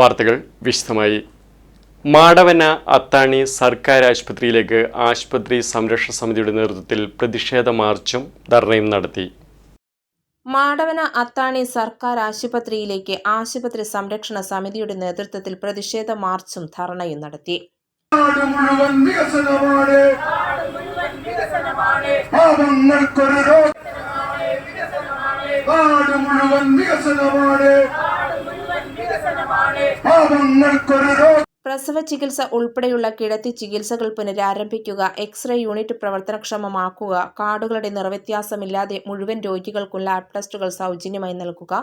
വാർത്തകൾ വിശദമായി. മാടവന അത്താണി സർക്കാർ ആശുപത്രിയിലേക്ക് ആശുപത്രി സംരക്ഷണ സമിതിയുടെ നേതൃത്വത്തിൽ പ്രതിഷേധ മാർച്ചും ധർണയും നടത്തി. മാടവന അത്താണി സർക്കാർ ആശുപത്രിയിലേക്ക് ആശുപത്രി സംരക്ഷണ സമിതിയുടെ നേതൃത്വത്തിൽ പ്രതിഷേധ മാർച്ചും ധർണയും നടത്തി. നാട് മുഴുവൻ വികസനമാണ്. പ്രസവ ചികിത്സ ഉൾപ്പെടെയുള്ള കിടത്തി ചികിത്സകൾ പുനരാരംഭിക്കുക എക്സ്റേ യൂണിറ്റ് പ്രവർത്തനക്ഷമമാക്കുക കാർഡുകളുടെ നിറവ്യത്യാസമില്ലാതെ മുഴുവൻ രോഗികൾക്കും ലാബ് ടെസ്റ്റുകൾ സൗജന്യമായി നൽകുക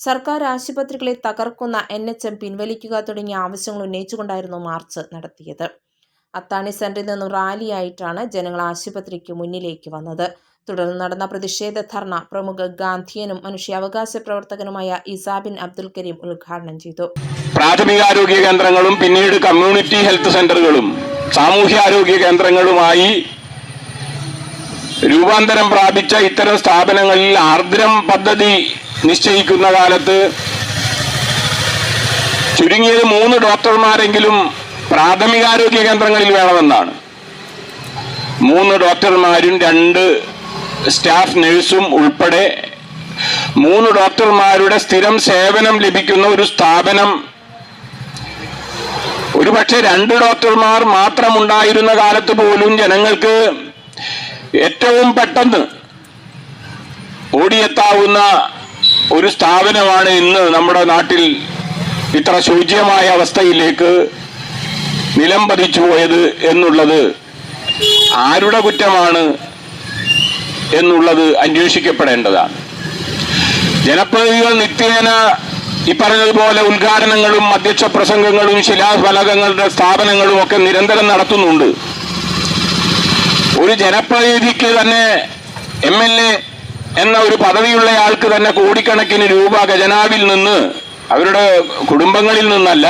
സർക്കാർ ആശുപത്രികളെ തകർക്കുന്ന എൻ എച്ച് എം പിൻവലിക്കുക തുടങ്ങിയ ആവശ്യങ്ങൾ ഉന്നയിച്ചുകൊണ്ടായിരുന്നു മാർച്ച് നടത്തിയത്. അത്താണി സെന്ററിൽ നിന്നും റാലിയായിട്ടാണ് ജനങ്ങൾ ആശുപത്രിക്ക് മുന്നിലേക്ക് വന്നത്. തുടർന്ന് നടന്ന പ്രതിഷേധ ധർണ പ്രമുഖ ഗാന്ധിയനും മനുഷ്യാവകാശ പ്രവർത്തകനുമായ ഇസാബിൻ അബ്ദുൽ കരീം ഉദ്ഘാടനം ചെയ്തു. പ്രാഥമികാരോഗ്യ കേന്ദ്രങ്ങളും പിന്നീട് കമ്മ്യൂണിറ്റി ഹെൽത്ത് സെന്ററുകളും സാമൂഹ്യാരോഗ്യ കേന്ദ്രങ്ങളുമായി രൂപാന്തരം പ്രാപിച്ച ഇത്തരം സ്ഥാപനങ്ങളിൽ ആർദ്രം പദ്ധതി നിശ്ചയിക്കുന്ന കാലത്ത് ചുരുങ്ങിയത് മൂന്ന് ഡോക്ടർമാരെങ്കിലും പ്രാഥമികാരോഗ്യ കേന്ദ്രങ്ങളിൽ വേണമെന്നാണ്. മൂന്ന് ഡോക്ടർമാരും രണ്ട് സ്റ്റാഫ് നഴ്സും ഉൾപ്പെടെ മൂന്ന് ഡോക്ടർമാരുടെ സ്ഥിരം സേവനം ലഭിക്കുന്ന ഒരു സ്ഥാപനം. ഒരുപക്ഷെ രണ്ട് ഡോക്ടർമാർ മാത്രമുണ്ടായിരുന്ന കാലത്ത് പോലും ജനങ്ങൾക്ക് ഏറ്റവും പെട്ടെന്ന് ഓടിയെത്താവുന്ന ഒരു സ്ഥാപനമാണ് ഇന്ന് നമ്മുടെ നാട്ടിൽ ഇത്ര ശൂജ്യമായ അവസ്ഥയിലേക്ക് നിലം പതിച്ചു പോയത് എന്നുള്ളത് ആരുടെ കുറ്റമാണ് എന്നുള്ളത് അന്വേഷിക്കപ്പെടേണ്ടതാണ്. ജനപ്രതിനിധികൾ നിത്യേന ഈ പറഞ്ഞതുപോലെ ഉദ്ഘാടനങ്ങളും അധ്യക്ഷ പ്രസംഗങ്ങളും ശിലാഫലകങ്ങളുടെ സ്ഥാപനങ്ങളും ഒക്കെ നിരന്തരം നടത്തുന്നുണ്ട്. ഒരു ജനപ്രതിനിധിക്ക് തന്നെ എം എൽ എ എന്ന ഒരു പദവിയുള്ള ആൾക്ക് തന്നെ കോടിക്കണക്കിന് രൂപ ഖജനാവിൽ നിന്ന് അവരുടെ കുടുംബങ്ങളിൽ നിന്നല്ല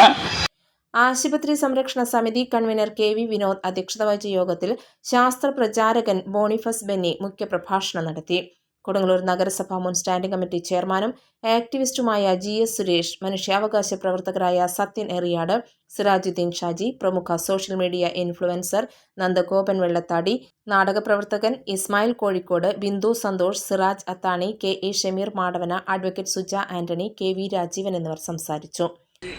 ആശുപത്രി സംരക്ഷണ സമിതി കൺവീനർ കെ വി വിനോദ് അധ്യക്ഷത വഹിച്ച യോഗത്തിൽ ശാസ്ത്ര പ്രചാരകൻ ബോണിഫസ് ബെന്നി മുഖ്യപ്രഭാഷണം നടത്തി. കൊടുങ്ങല്ലൂർ നഗരസഭ മുൻ സ്റ്റാൻഡിംഗ് കമ്മിറ്റി ചെയർമാനും ആക്ടിവിസ്റ്റുമായ ജി എസ് സുരേഷ് മനുഷ്യാവകാശ പ്രവർത്തകരായ സത്യൻ എറിയാട് സിറാജുദ്ദീൻ ഷാജി പ്രമുഖ social media influencer Nandagopan Vellathadi നാടകപ്രവർത്തകൻ Ismail Kozhikode Bindu Santhosh Siraj Athani K A Shameer Madavana advocate Suja Antony K V Rajeevan എന്നിവർ സംസാരിച്ചു.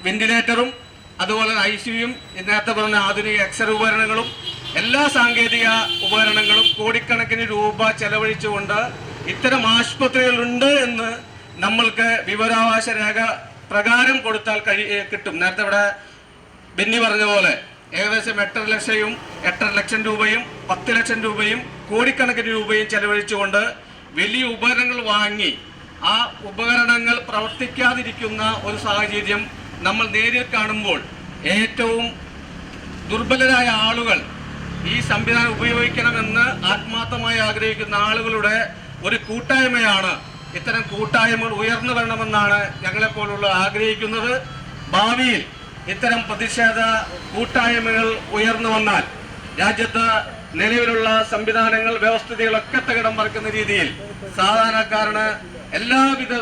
വെന്റിലേറ്ററും അതുപോലെ ഐ സിയും നേരത്തെ പറഞ്ഞ ആധുനിക എക്സറേ ഉപകരണങ്ങളും എല്ലാ സാങ്കേതിക ഉപകരണങ്ങളും കോടിക്കണക്കിന് രൂപ ചെലവഴിച്ചുകൊണ്ട് ഇത്തരം ആശുപത്രികളുണ്ട് എന്ന് നമ്മൾക്ക് വിവരാവകാശ രേഖ പ്രകാരം കൊടുത്താൽ കഴി കിട്ടും. നേരത്തെ ഇവിടെ ബെന്നി പറഞ്ഞ പോലെ ഏകദേശം എട്ടര ലക്ഷവും എട്ടര ലക്ഷം രൂപയും പത്ത് ലക്ഷം രൂപയും കോടിക്കണക്കിന് രൂപയും ചെലവഴിച്ചുകൊണ്ട് വലിയ ഉപകരണങ്ങൾ വാങ്ങി ആ ഉപകരണങ്ങൾ പ്രവർത്തിക്കാതിരിക്കുന്ന ഒരു സാഹചര്യം നമ്മൾ നേരിൽ കാണുമ്പോൾ ഏറ്റവും ദുർബലരായ ആളുകൾ ഈ സംവിധാനം ഉപയോഗിക്കണമെന്ന് ആത്മാർത്ഥമായി ആഗ്രഹിക്കുന്ന ആളുകളുടെ ഒരു കൂട്ടായ്മയാണ് ഇത്തരം കൂട്ടായ്മകൾ ഉയർന്നു വരണമെന്നാണ് ഞങ്ങളെപ്പോലുള്ള ആഗ്രഹിക്കുന്നത്. ഭാവിയിൽ ഇത്തരം പ്രതിഷേധ കൂട്ടായ്മകൾ ഉയർന്നു വന്നാൽ രാജ്യത്ത് നിലവിലുള്ള സംവിധാനങ്ങൾ വ്യവസ്ഥിതികളൊക്കെ തകിടം മറിക്കുന്ന രീതിയിൽ സാധാരണക്കാരന് എല്ലാവിധ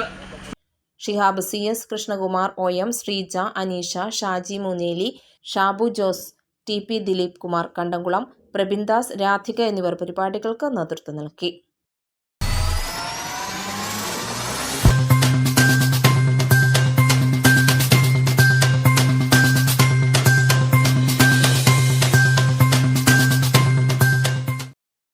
Shihab C S Krishnakumar O M Sreeja Aneesha Shaji Muneli Shabu Jose T P Dileep Kumar Kandamkulam Prabindas Radhika എന്നിവർ പരിപാടികൾക്ക് നേതൃത്വം നൽകി.